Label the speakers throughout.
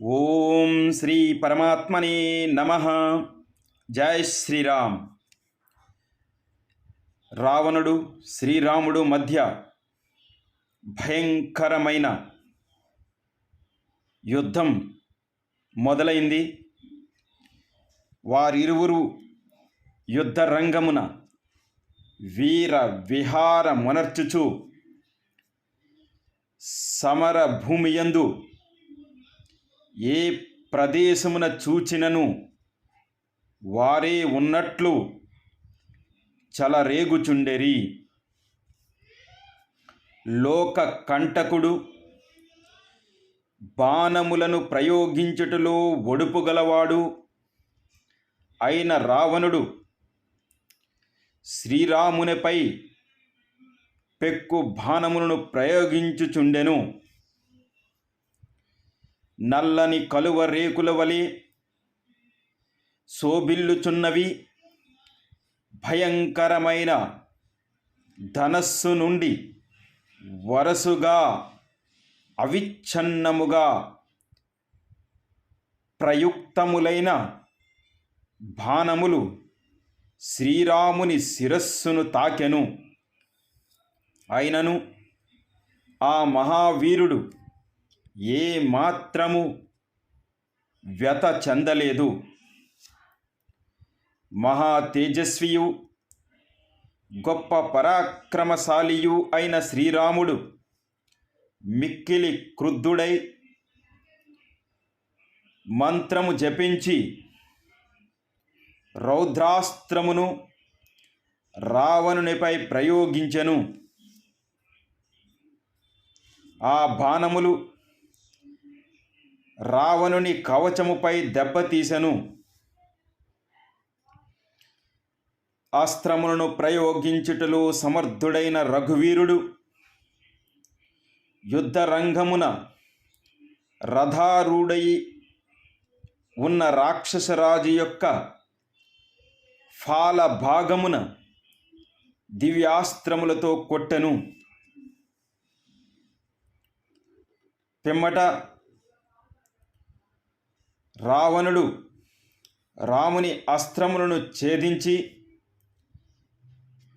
Speaker 1: ఓం శ్రీ పరమాత్మనే నమ. జై శ్రీరామ్. రావణుడు శ్రీరాముడు మధ్య భయంకరమైన యుద్ధం మొదలైంది. వారిరువురు యుద్ధ రంగమున వీర విహార మొనర్చుచు సమర భూమియందు ఏ ప్రదేశమున చూచినను వారే ఉన్నట్లు చలరేగుచుండెరి. లోక కంటకుడు బాణములను ప్రయోగించుటలో ఒడుపుగలవాడు అయిన రావణుడు శ్రీరామునిపై పెక్కు బాణములను ప్రయోగించుచుండెను. నల్లని కలువ రేకుల వలె శోభిల్లుచున్నవి. భయంకరమైన ధనస్సు నుండి వరసుగా అవిచ్ఛన్నముగా ప్రయుక్తములైన బాణములు శ్రీరాముని శిరస్సును తాకెను. అయినను ఆ మహావీరుడు ఏ మాత్రము వ్యత చెందలేదు. మహా తేజస్వియు గొప్ప పరాక్రమశాలియు అయిన శ్రీరాముడు మిక్కిలి క్రుద్ధుడై మంత్రము జపించి రౌద్రాస్త్రమును రావణునిపై ప్రయోగించెను. ఆ బాణములు రావణుని కవచముపై దెబ్బతీసెను అస్త్రములను ప్రయోగించుటలో సమర్థుడైన రఘువీరుడు. యుద్ధరంగమున రథారూఢై ఉన్న రాక్షసరాజు యొక్క ఫాల భాగమున దివ్యాస్త్రములతో కొట్టెను. పిమ్మట రావణుడు రాముని అస్త్రములను ఛేదించి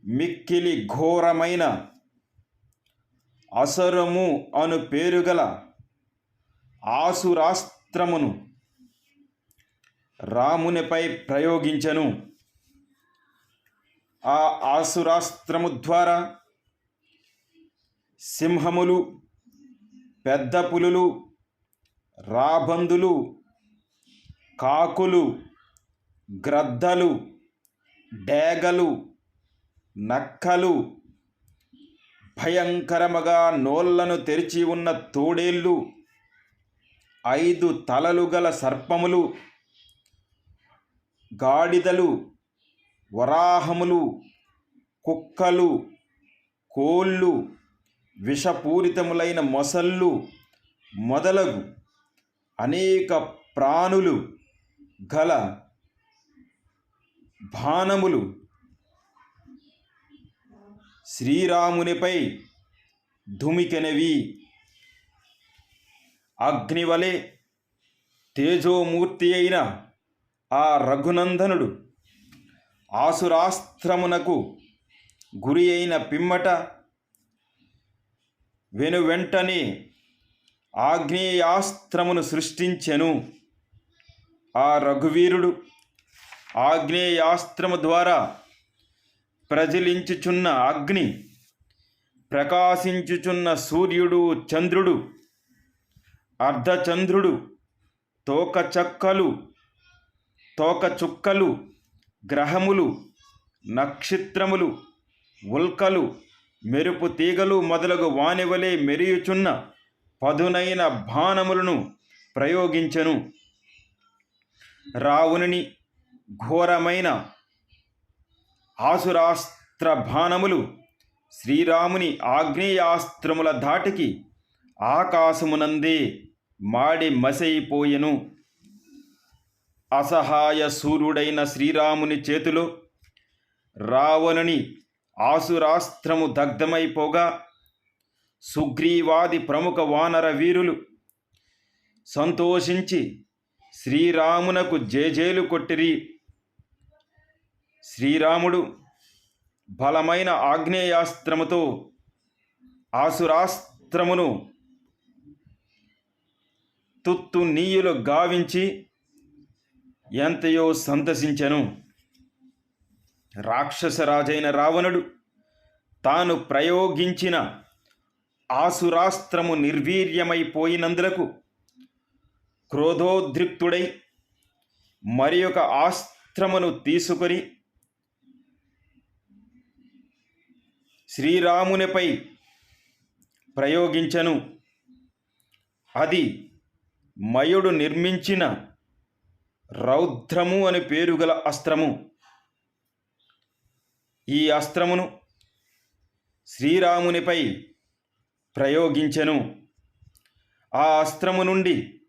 Speaker 1: మిక్కిలి ఘోరమైన అసరము అను పేరుగల ఆసురాస్త్రమును రామునిపై ప్రయోగించెను. ఆ ఆసురాస్త్రము ద్వారా సింహములు పెద్ద పులులు రాబందులు కాకులు గ్రద్దలు డేగలు నక్కలు భయంకరముగా నోళ్ళను తెరిచి ఉన్న తోడేళ్ళు ఐదు తలలు గల సర్పములు గాడిదలు వరాహములు కుక్కలు కోళ్ళు విషపూరితములైన మొసళ్ళు మొదలగు అనేక ప్రాణులు గల బాణములు శ్రీరామునిపై ధుమికెనవి. అగ్నివలే తేజోమూర్తి అయిన ఆ రఘునందనుడు ఆసురాస్త్రమునకు గురి అయిన పిమ్మట వెనువెంటనే ఆగ్నేయాస్త్రమును సృష్టించెను. ఆ రఘువీరుడు ఆగ్నేయాస్త్రము ద్వారా ప్రజలించుచున్న అగ్ని ప్రకాశించుచున్న సూర్యుడు చంద్రుడు అర్ధచంద్రుడు తోక చక్కలు తోక చుక్కలు గ్రహములు నక్షత్రములు ఉల్కలు మెరుపు తీగలు మొదలగు వానివలే మెరియుచున్న పదునైన బాణములను ప్రయోగించెను. రావణుని ఘోరమైన ఆసురాస్త్ర బాణములు శ్రీరాముని ఆగ్నేయాస్త్రముల ధాటికి ఆకాశమునందే మాడి మసైపోయెను. అసహాయ సూర్యుడైన శ్రీరాముని చేతిలో రావణుని ఆసురాస్త్రము దగ్ధమైపోగా సుగ్రీవాది ప్రముఖ వానర వీరులు సంతోషించి శ్రీరామునకు జేజేలు కొట్టిరి. శ్రీరాముడు బలమైన ఆగ్నేయాస్త్రముతో ఆసురాస్త్రమును తుత్తు నీయులు గావించి ఎంతయో సంతసించెను. రాక్షసరాజైన రావణుడు తాను ప్రయోగించిన ఆసురాస్త్రము నిర్వీర్యమైపోయినందులకు క్రోధోద్రిక్తుడై మరి ఒక ఆస్త్రమును తీసుకొని శ్రీరామునిపై ప్రయోగించను. అది మయుడు నిర్మించిన రౌద్రము అని పేరుగల అస్త్రము. ఈ అస్త్రమును శ్రీరామునిపై ప్రయోగించెను. ఆ అస్త్రము నుండి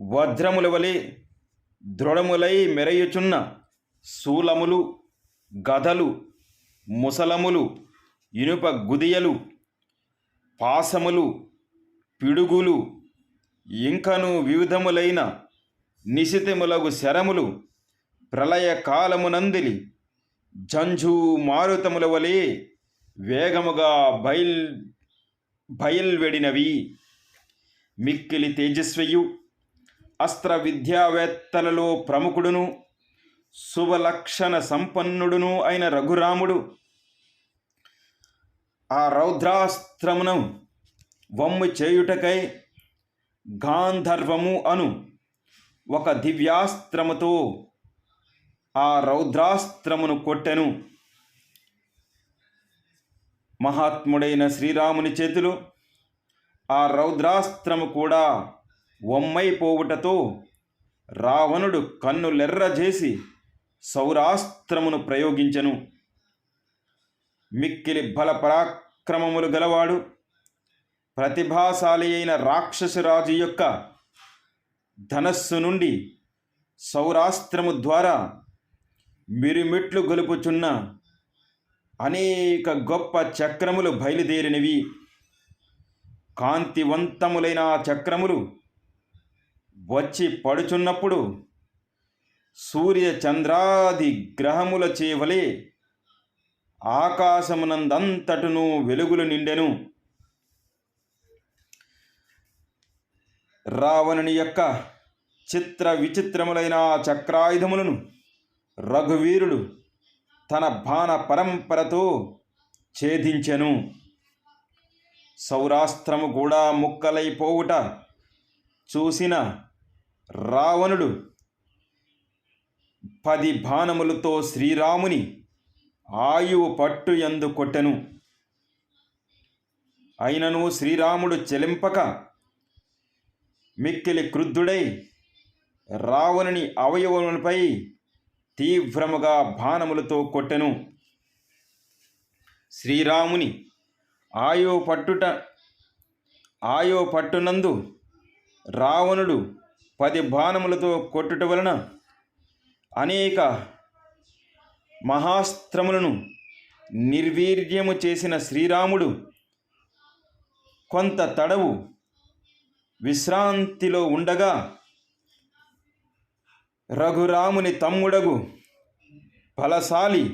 Speaker 1: వజ్రముల వలె దృఢములై మెరయుచున్న శూలములు గదలు ముసలములు ఇనుప గుదియలు పాసములు పిడుగులు ఇంకను వివిధములైన నిశితములగు శరములు ప్రళయ కాలమునందిలి జంఝు మారుతముల వలె వేగముగా బయల్ బయల్వెడినవి. మిక్కిలి తేజస్వియు అస్త్ర విద్యావేత్తలలో ప్రముఖుడును శుభలక్షణ సంపన్నుడును అయిన రఘురాముడు. ఆ రౌద్రాస్త్రమును వమ్ము చేయుటకై గాంధర్వము అను ఒక దివ్యాస్త్రముతో ఆ రౌద్రాస్త్రమును కొట్టెను. మహాత్ముడైన శ్రీరాముని చేతిలో ఆ రౌద్రాస్త్రము కూడా వమ్మైపోవుటతో రావణుడు కన్నులెర్రజేసి సౌరాస్త్రమును ప్రయోగించెను. మిక్కిలి బల పరాక్రమములు గలవాడు ప్రతిభాశాలి అయిన రాక్షసరాజు యొక్క ధనస్సు నుండి సౌరాస్త్రము ద్వారా మిరుమిట్లు గొలుపుచున్న అనేక గొప్ప చక్రములు బయలుదేరినవి. కాంతివంతములైన ఆ చక్రములు వచ్చి పడుచున్నప్పుడు సూర్య చంద్రాది గ్రహముల చేవలే ఆకాశమునందంతటును వెలుగులు నిండెను. రావణుని యొక్క చిత్ర విచిత్రములైన చక్రాయుధములను రఘువీరుడు తన బాణ పరంపరతో ఛేదించెను. సౌరాస్త్రము కూడా ముక్కలైపోవుట చూసిన రావణుడు పది బాణములతో శ్రీరాముని ఆయువు పట్టు ఎందు కొట్టెను. అయినను శ్రీరాముడు చెలింపక మిక్కిలి క్రుద్ధుడై రావణుని అవయవములపై తీవ్రముగా బాణములతో కొట్టెను. శ్రీరాముని ఆయో పట్టుట ఆయో పట్టునందు రావణుడు పది బాణములతో కొట్టుట వలన అనేక మహాస్త్రములను నిర్వీర్యము చేసిన శ్రీరాముడు కొంత తడవు విశ్రాంతిలో ఉండగా రఘురాముని తమ్ముడగు బలశాలి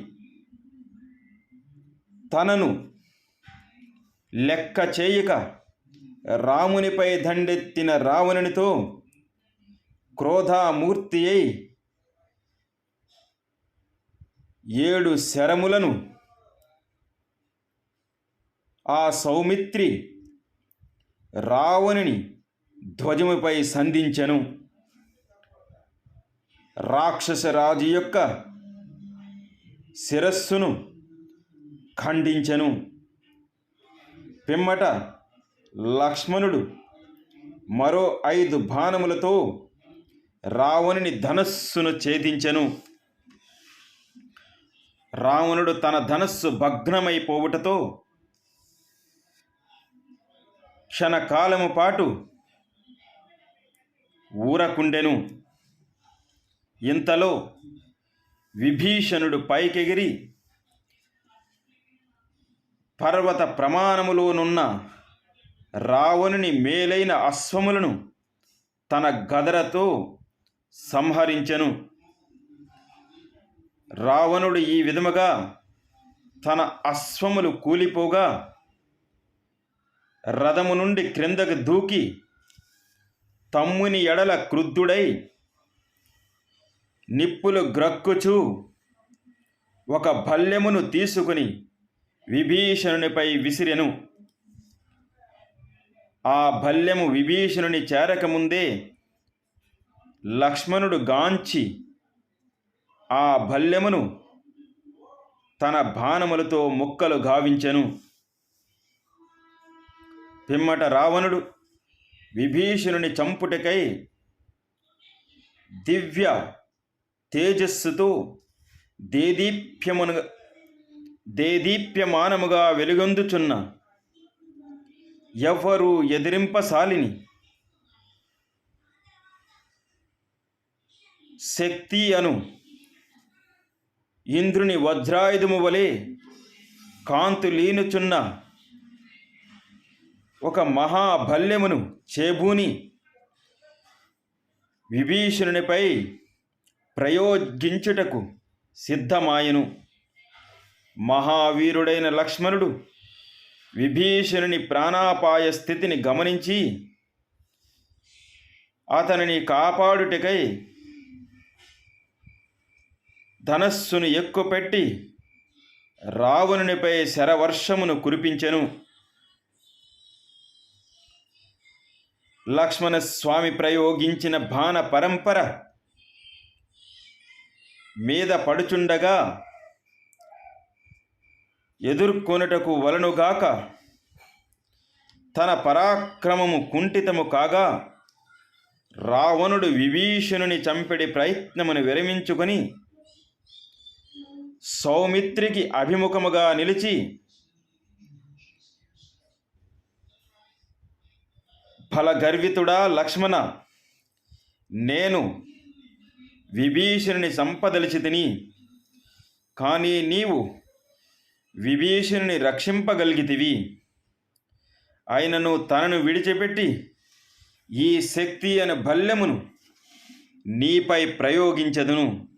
Speaker 1: తనను లెక్క చేయక రామునిపై దండెత్తిన రావణునితో క్రోధామూర్తి అయి ఏడు శరములను ఆ సౌమిత్రి రావణుని ధ్వజముపై సంధించెను. రాక్షసరాజు యొక్క శిరస్సును ఖండించెను. పిమ్మట లక్ష్మణుడు మరో ఐదు బాణములతో రావణుని ధనస్సును ఛేదించెను. రావణుడు తన ధనస్సు భగ్నమైపోవుటతో క్షణకాలము పాటు ఊరకుండెను. ఇంతలో విభీషణుడు పైకెగిరి పర్వత ప్రమాణములోనున్న రావణుని మేలైన అశ్వములను తన గదరతో సంహరించెను. రావణుడు ఈ విధముగా తన అశ్వములు కూలిపోగా రథము నుండి క్రిందకు దూకి తమ్ముని ఎడల క్రుద్ధుడై నిప్పులు గ్రక్కుచూ ఒక భల్యమును తీసుకుని విభీషణునిపై విసిరెను. ఆ భల్యము విభీషణుని చేరకముందే లక్ష్మణుడు గాంచి ఆ భల్యమును తన బాణములతో ముక్కలు గావించెను. పిమ్మట రావణుడు విభీషణుని చంపుటకై దివ్య తేజస్సుతో దేదీప్యమునుగా దేదీప్యమానముగా వెలుగొందుచున్న ఎవ్వరూ ఎదిరింపసాలిని? శక్తి అను. ఇంద్రుని వజ్రాయుధము వలె కాంతు లీనుచున్న ఒక మహాభల్యమును చేబూని విభీషణునిపై ప్రయోగించుటకు సిద్ధమాయను. మహావీరుడైన లక్ష్మణుడు విభీషణుని ప్రాణాపాయ స్థితిని గమనించి అతనిని కాపాడుటకై ధనస్సును ఎక్కుపెట్టి రావణునిపై శరవర్షమును కురిపించెను. లక్ష్మణ స్వామి ప్రయోగించిన బాణ పరంపర మీద పడుచుండగా ఎదుర్కొనుటకు వలనుగాక తన పరాక్రమము కుంఠితము కాగా రావణుడు విభీషణుని చంపెడి ప్రయత్నమును విరమించుకొని సౌమిత్రికి అభిముఖముగా నిలిచి ఫలగర్వితుడా లక్ష్మణ నేను విభీషణుని సంపదలిచి తిని కానీ నీవు విభీషణుని రక్షింపగలిగితివి. ఆయనను తనను విడిచిపెట్టి ఈ శక్తి అనే భల్యమును నీపై ప్రయోగించదును.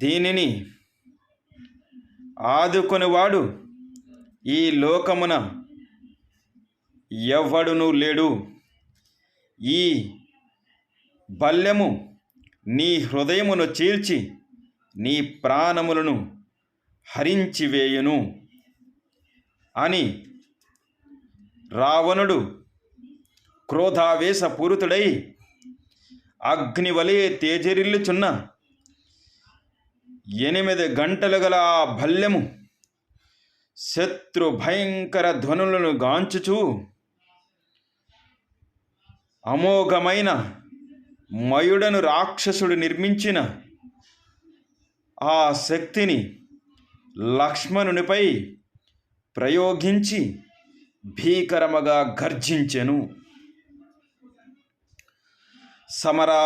Speaker 1: దీనిని ఆదుకొనివాడు ఈ లోకమున ఎవ్వడునూ లేడు. ఈ బల్యము నీ హృదయమును చీల్చి నీ ప్రాణములను హరించివేయును అని రావణుడు క్రోధావేశపూరితుడై అగ్నివలే తేజరిల్లుచున్న ఎనిమిది గంటలు గల ఆ శత్రు భయంకర ధ్వనులను గాంచుచూ అమోఘమైన మయుడను రాక్షసుడు నిర్మించిన ఆ శక్తిని లక్ష్మణునిపై ప్రయోగించి భీకరముగా గర్జించెను. సమరా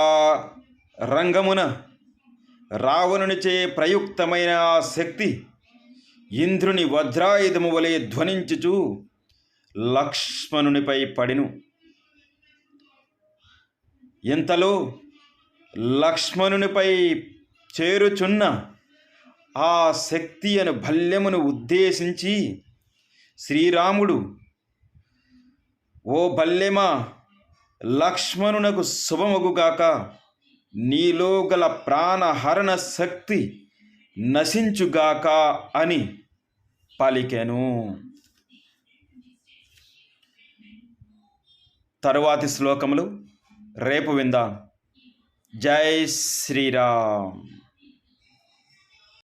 Speaker 1: రంగమున రావణునిచే ప్రయుక్తమైన ఆ శక్తి ఇంద్రుని వజ్రాయుధము వలె ధ్వనించుచు లక్ష్మణునిపై పడిను. ఇంతలో లక్ష్మణునిపై చేరుచున్న ఆ శక్తి అను భల్యమును ఉద్దేశించి శ్రీరాముడు ఓ భల్యమా లక్ష్మణునకు శుభమగుగాక నీలో గల ప్రాణహరణ శక్తి నశించుగాక అని పలికెను. తరువాతి శ్లోకములు రేపు విందాం. జై శ్రీరామ్.